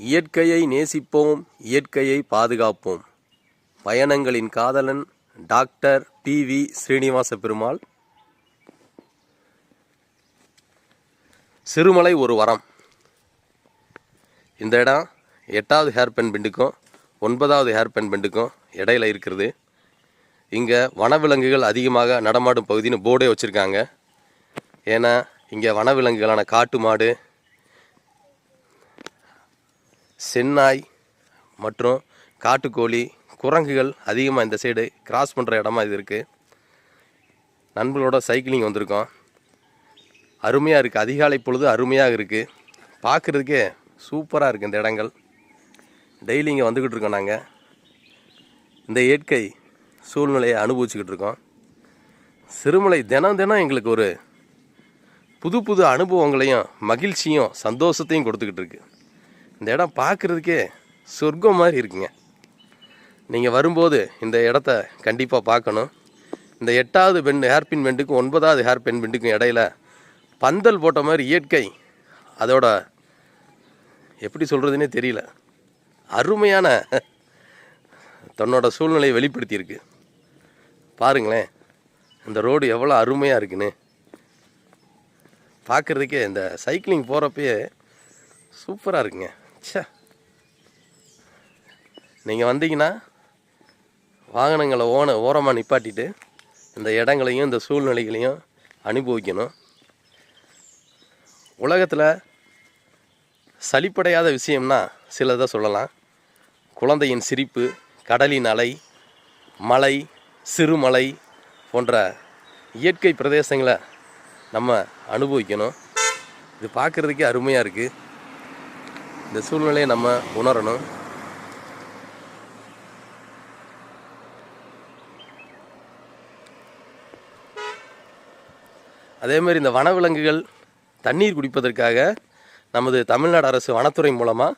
இயற்கையை நேசிப்போம் இயற்கையை பாதுகாப்போம். பயணங்களின் காதலன் doctor P V Srinivasa Perumal Sirumalai ஒரு வரம். இந்த இடம் எட்டாவது ஹேர் பென் பெண்டுக்கும் ஒன்பதாவது ஹேர் பென் பெண்டுக்கும் இடையில இருக்கிறது. இங்கே வனவிலங்குகள் அதிகமாக நடமாடும் பகுதின்னு போர்டே வச்சுருக்காங்க. ஏன்னா இங்கே வனவிலங்குகளான காட்டு மாடு சென்னாய் மற்றும் காட்டுக்கோழி குரங்குகள் அதிகமாக இந்த சைடு கிராஸ் பண்ணுற இடமா இது இருக்குது நண்பர்களோட சைக்கிளிங் வந்திருக்கோம். அருமையாக இருக்குது அதிகாலை பொழுது அருமையாக இருக்குது பார்க்குறதுக்கே சூப்பராக இருக்குது இந்த இடங்கள். டெய்லி இங்கே வந்துக்கிட்டு இருக்கோம் நாங்கள் இந்த இயற்கை சூழ்நிலையை அனுபவிச்சுக்கிட்டு இருக்கோம். சிறுமலை தினம் தினம் எங்களுக்கு ஒரு புது புது அனுபவங்களையும் மகிழ்ச்சியும் சந்தோஷத்தையும் கொடுத்துக்கிட்டு இருக்குது இந்த இடம் பார்க்குறதுக்கே சொர்க்கம் மாதிரி இருக்குங்க. நீங்கள் வரும்போது இந்த இடத்த கண்டிப்பாக பார்க்கணும். இந்த எட்டாவது பெண் ஹேர்பின் பெண்டுக்கும் ஒன்பதாவது ஹேர் பென் பெண்டுக்கும் இடையில பந்தல் போட்ட மாதிரி இயற்கை. அதோட எப்படி சொல்கிறதுனே தெரியல. அருமையான தன்னோட சூழ்நிலையை வெளிப்படுத்தியிருக்கு. பாருங்களேன் இந்த ரோடு எவ்வளோ அருமையாக இருக்குன்னு. பார்க்குறதுக்கே இந்த சைக்கிளிங் போகிறப்பயே சூப்பராக இருக்குங்க. ச்சே. நீங்கள் வந்தீங்கன்னா வாகனங்களை ஓன ஓரமாக நிப்பாட்டிட்டு இந்த இடங்களையும் இந்த சூழ்நிலைகளையும் அனுபவிக்கணும். உலகத்தில் சலிப்படையாத விஷயம்னா சிலதை சொல்லலாம். குழந்தையின் சிரிப்பு கடலின் அலை மலை சிறுமலை போன்ற இயற்கை பிரதேசங்களை நம்ம அனுபவிக்கணும். இது பார்க்குறதுக்கே அருமையாக இருக்குது இந்த சூழ்நிலையை நம்ம உணரணும். அதே மாதிரி இந்த வனவிலங்குகள் தண்ணீர் குடிப்பதற்காக நமது தமிழ்நாடு அரசு வனத்துறை மூலமாக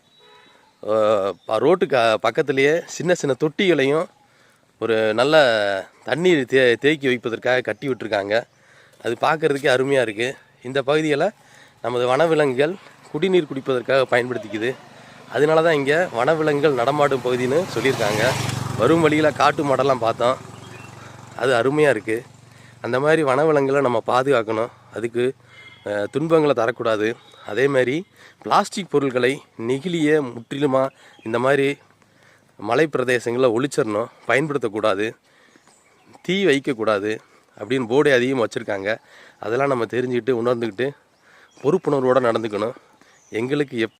ரோட்டுக்கு பக்கத்துலேயே சின்ன சின்ன தொட்டிகளையும் ஒரு நல்ல தண்ணீர் தே தேக்கி வைப்பதற்காக கட்டி விட்டுருக்காங்க. அது பார்க்குறதுக்கே அருமையாக இருக்குது இந்த பகுதியில் நமது வனவிலங்குகள் குடிநீர் குடிப்பதற்காக பயன்படுத்திக்குது. அதனால தான் இங்கே வனவிலங்குகள் நடமாடும் பகுதின்னு சொல்லியிருக்காங்க. வரும் வழியில் காட்டு மாடெல்லாம் பார்த்தோம். அது அருமையாக இருக்குது அந்த மாதிரி வனவிலங்குகளை நம்ம பாதுகாக்கணும். அதுக்கு துன்பங்களை தரக்கூடாது. அதே மாதிரி பிளாஸ்டிக் பொருட்களை நெகிழியை முற்றிலுமாக இந்த மாதிரி மலை பிரதேசங்களில் ஒழிச்சிடணும். பயன்படுத்தக்கூடாது. தீ வைக்கக்கூடாது அப்படின்னு போர்டே அதிகமாக வச்சுருக்காங்க. அதெல்லாம் நம்ம தெரிஞ்சுக்கிட்டு உணர்ந்துக்கிட்டு பொறுப்புணர்வோடு நடந்துக்கணும். எங்களுக்கு எப்